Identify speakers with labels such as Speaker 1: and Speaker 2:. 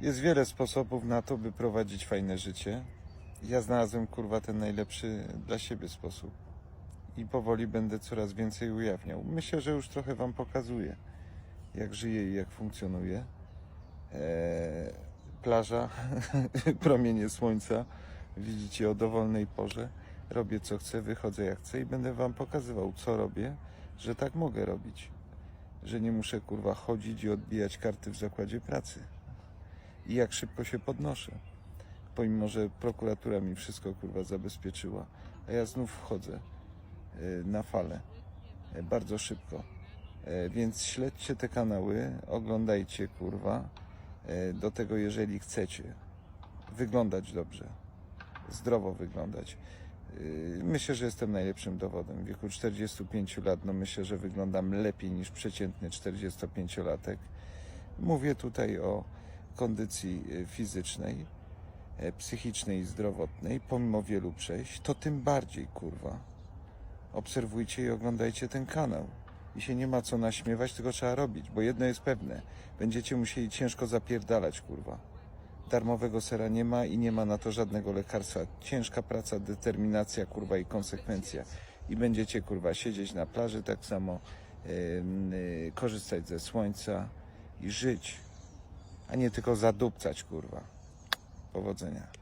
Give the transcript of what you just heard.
Speaker 1: Jest wiele sposobów na to, by prowadzić fajne życie. Ja znalazłem kurwa ten najlepszy dla siebie sposób. I powoli będę coraz więcej ujawniał. Myślę, że już trochę wam pokazuję, jak żyję i jak funkcjonuję. Eee, plaża, promienie słońca. Widzicie o dowolnej porze. Robię co chcę, wychodzę jak chcę i będę wam pokazywał, co robię, że tak mogę robić. Że nie muszę kurwa chodzić i odbijać karty w zakładzie pracy. I jak szybko się podnoszę. Pomimo, że prokuratura mi wszystko kurwa zabezpieczyła, a ja znów wchodzę e, na falę e, bardzo szybko. E, Więc śledźcie te kanały, oglądajcie kurwa. Do tego, jeżeli chcecie wyglądać dobrze, zdrowo wyglądać. Myślę, że jestem najlepszym dowodem. W wieku 45 lat, no myślę, że wyglądam lepiej niż przeciętny 45-latek. Mówię tutaj o kondycji yy, fizycznej, e, psychicznej i zdrowotnej, pomimo wielu przejść, to tym bardziej, kurwa. Obserwujcie i oglądajcie ten kanał. I się nie ma co naśmiewać, tylko trzeba robić, bo jedno jest pewne. Będziecie musieli ciężko zapierdalać, kurwa. Darmowego sera nie ma i nie ma na to żadnego lekarstwa. Ciężka praca, determinacja, kurwa i konsekwencja. I będziecie, kurwa, siedzieć na plaży tak samo, ym, y, korzystać ze słońca i żyć, a nie tylko zadupcać, kurwa. Powodzenia.